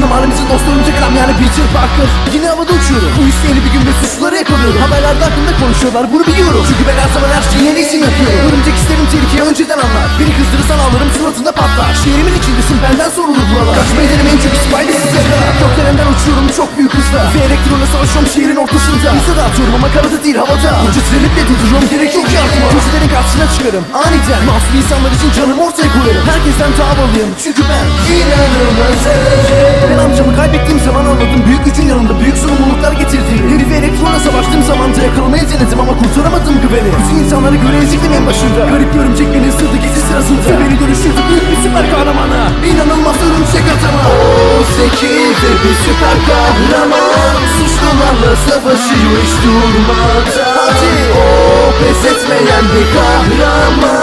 başında mahallemizin örümcek adam yani Peter Parker. Yine havada uçuyorum. Bu yeni bir gün ve suçluları yakalıyorum. Haberlerde hakkında konuşuyorlar bunu biliyorum. Çünkü ben her zaman her şeyi en iyisini yapıyorum. Örümcek isterim tehlikeyi önceden anlar. Beni kızdırırsan ağlarım suratında patlar. Şehrimin içindesin benden sorulur buralar. Kaçmayı denemeyin çünkü Spidey sizi yakalar Gökdelenden uçuyorum çok büyük hızla. Ve elektronla savaşıyorum şehrin ortasında. Bize de atıyorum ama karada değil havada. Önce trenip de durduruyorum gerek yok yardıma Köşelerin karşısına çıkarım. Aniden Masum insanlar için canımı ortaya koyarım. Herkesten daha havalıyım çünkü ben inanılmaz denedim ama kurtaramadım güveni. Bütün insanlara göre eziktim en başında. Garip bir örümcek beni gezi sırasında. Ve beni dönüştürdü büyük bir süper kahramana. İnanılmaz örümcek atama. O zeki ve bir süper kahraman. Suçlularla savaşıyor hiç durmadan. Hadi O pes etmeyen bir kahraman